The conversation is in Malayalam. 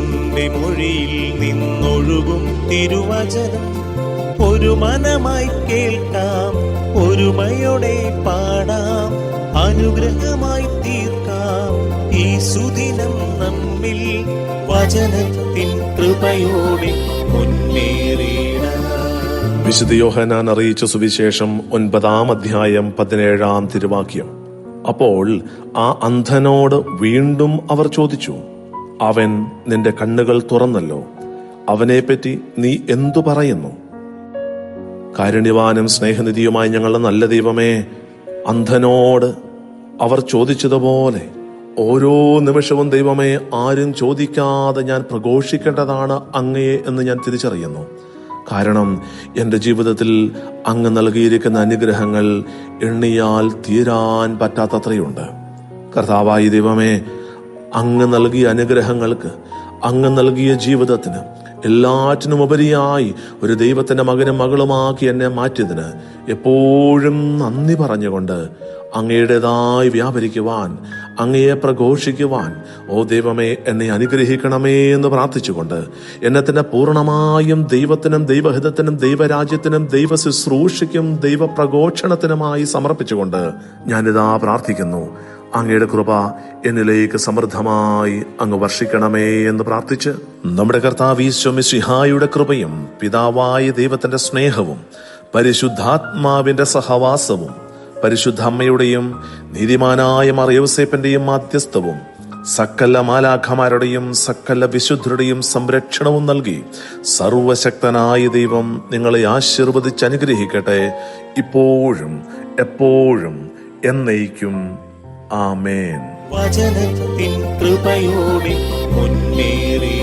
അങ്ങയുടെ മൊഴിയിൽ നിന്നൊഴുകും തിരുവചനം. ഒരു മനമായി കേൾക്കാം ഒരുമയോടെ പാടാം അനുഗ്രഹമായി തീർക്കാം. ഈ സുദിനം നമ്മിൽ വചനത്തിൻ കൃപയോടെ മുന്നേറിയിടാം വിശുദ്ധ യോഹനാൻ അറിയിച്ച സുവിശേഷം ഒൻപതാം അധ്യായം പതിനേഴാം തിരുവാക്യം. അപ്പോൾ ആ അന്ധനോട് വീണ്ടും അവർ ചോദിച്ചു അവൻ നിന്റെ കണ്ണുകൾ തുറന്നല്ലോ. അവനെപ്പറ്റി നീ എന്തു പറയുന്നു? കാരുണ്യവാനും സ്നേഹനിധിയുമായി ഞങ്ങളുടെ നല്ല ദൈവമേ അന്ധനോട് അവർ ചോദിച്ചതുപോലെ ഓരോ നിമിഷവും ദൈവമേ ആരും ചോദിക്കാതെ ഞാൻ പ്രഘോഷിക്കേണ്ടതാണ് അങ്ങയെ എന്ന് ഞാൻ തിരിച്ചറിയുന്നു. കാരണം എന്റെ ജീവിതത്തിൽ അങ്ങ് നൽകിയിരിക്കുന്ന അനുഗ്രഹങ്ങൾ എണ്ണിയാൽ തീരാൻ പറ്റാത്തത്രയുണ്ട്. കർത്താവായി ദൈവമേ അങ്ങ് നൽകിയ അനുഗ്രഹങ്ങൾക്ക് അങ്ങ് നൽകിയ ജീവിതത്തിന് എല്ലാറ്റിനും ഉപരിയായി ഒരു ദൈവത്തിന്റെ മകനും മകളുമാക്കി എന്നെ മാറ്റിയതിന് എപ്പോഴും നന്ദി പറഞ്ഞുകൊണ്ട് അങ്ങയുടേതായി വ്യാപരിക്കുവാൻ അങ്ങയെ പ്രഘോഷിക്കുവാൻ ഓ ദൈവമേ എന്നെ അനുഗ്രഹിക്കണമേ എന്ന് പ്രാർത്ഥിച്ചുകൊണ്ട് എന്നെ തന്നെ പൂർണമായും ദൈവത്തിനും ദൈവഹിതത്തിനും ദൈവരാജ്യത്തിനും ദൈവ ശുശ്രൂഷയ്ക്കും ദൈവപ്രഘോഷണത്തിനുമായി സമർപ്പിച്ചുകൊണ്ട് ഞാനിതാ പ്രാർത്ഥിക്കുന്നു. അങ്ങയുടെ കൃപ എന്നിലേക്ക് സമൃദ്ധമായി അങ്ങ് വർഷിക്കണമേ എന്ന് പ്രാർത്ഥിച്ച് നമ്മുടെ കർത്താവ് ഈശ്വമിശിഹായുടെ കൃപയും പിതാവായ ദൈവത്തിന്റെ സ്നേഹവും പരിശുദ്ധാത്മാവിന്റെ സഹവാസവും പരിശുദ്ധ അമ്മയുടെയും നീതിമാനായ മറിയവസേപ്പന്റെയും മാധ്യസ്ഥവും സക്കല മാലാഖമാരുടെയും സക്കല വിശുദ്ധരുടെയും സംരക്ഷണവും നൽകി സർവശക്തനായ ദൈവം നിങ്ങളെ ആശീർവദിച്ച് അനുഗ്രഹിക്കട്ടെ. ഇപ്പോഴും എപ്പോഴും എന്നേക്കും. ആമേൻ. വചനത്തിൻ കൃപയോടെ മുന്നേറി.